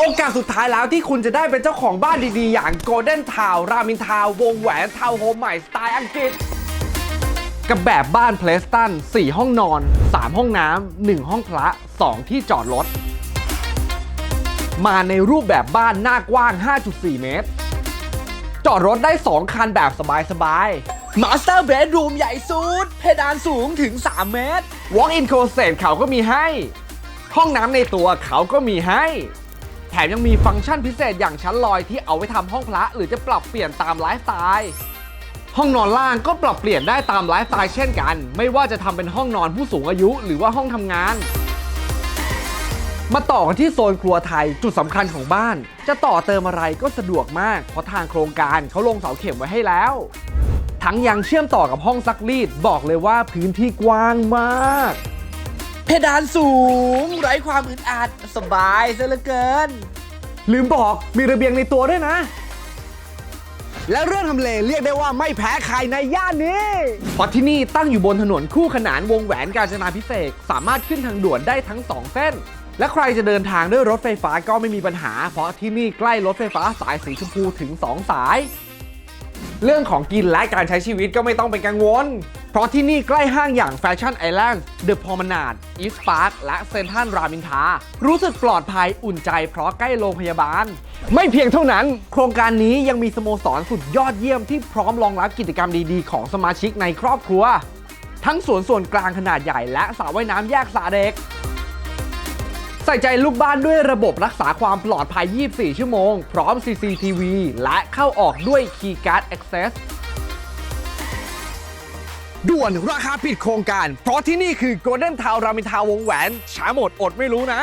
โอกาสสุดท้ายแล้วที่คุณจะได้เป็นเจ้าของบ้านดีๆ อย่าง Golden Town รามินทาววงแหวนทาวน์โฮมใหม่สไตล์อังกฤษ กับแบบบ้านเพลสตัน 4 ห้องนอน 3 ห้องน้ำ 1 ห้องพระ 2 ที่จอดรถ มาในรูปแบบบ้านหน้ากว้าง 5.4 เมตร จอดรถได้ 2 คันแบบสบายๆ Master Bedroom ใหญ่สุด เพดานสูงถึง 3 เมตร Walk-in closet เขาก็มีให้ ห้องน้ำในตัวเขาก็มีให้ ถมยังมีฟังก์ชันพิเศษอย่างชั้นลอยที่เอาไว้ทำห้องพระหรือจะปรับเปลี่ยนตามไลฟ์สไตล์ห้องนอนล่างก็ปรับเปลี่ยนได้ตามไลฟ์สไตล์เช่นกัน ไม่ว่าจะทำเป็นห้องนอนผู้สูงอายุ หรือว่าห้องทำงาน มาต่อกันที่โซนครัวไทยจุดสำคัญของบ้าน จะต่อเติมอะไรก็สะดวกมาก เพราะทางโครงการเขาลงเสาเข็มไว้ให้แล้ว ทั้งยังเชื่อมต่อกับห้องซักรีดบอกเลยว่าพื้นที่กว้างมาก เพดานสูง ไร้ความอึดอัดสบายซะเหลือเกิน ลืมบอกมีระเบียงในตัวด้วยนะ และเรื่องทำเลเรียกได้ว่าไม่แพ้ใครในย่านนี้ เพราะที่นี่ตั้งอยู่บนถนนคู่ขนานวงแหวนกาญจนาพิเศษกสามารถขึ้นทางด่วนได้ทั้ง 2 เส้น และใครจะเดินทางด้วยรถไฟฟ้าก็ไม่มีปัญหา เพราะที่นี่ใกล้รถไฟฟ้าสายสีชมพูถึง 2 สาย เรื่องของกินและการใช้ชีวิตก็ไม่ต้องเป็นกังวล เพราะที่นี่ใกล้ห้างอย่าง Fashion Island The Promenade East Park และ Central รามินทา รู้สึกปลอดภัยอุ่นใจเพราะใกล้โรงพยาบาล ไม่เพียงเท่านั้น โครงการนี้ยังมีสโมสรสุดยอดเยี่ยมที่พร้อมรองรับกิจกรรมดีๆ ของสมาชิกในครอบครัว ทั้งสวนส่วนกลางขนาดใหญ่และสระว่ายน้ำแยกสระเด็ก ใส่ใจลูกบ้านด้วยระบบรักษาความปลอดภัย 24 ชั่วโมง พร้อม CCTV และเข้าออกด้วย Keycard Access ด่วนราคาปิดโครงการ เพราะที่นี่คือ Golden Town รามินทาววงแหวนช้าหมดอดไม่รู้นะ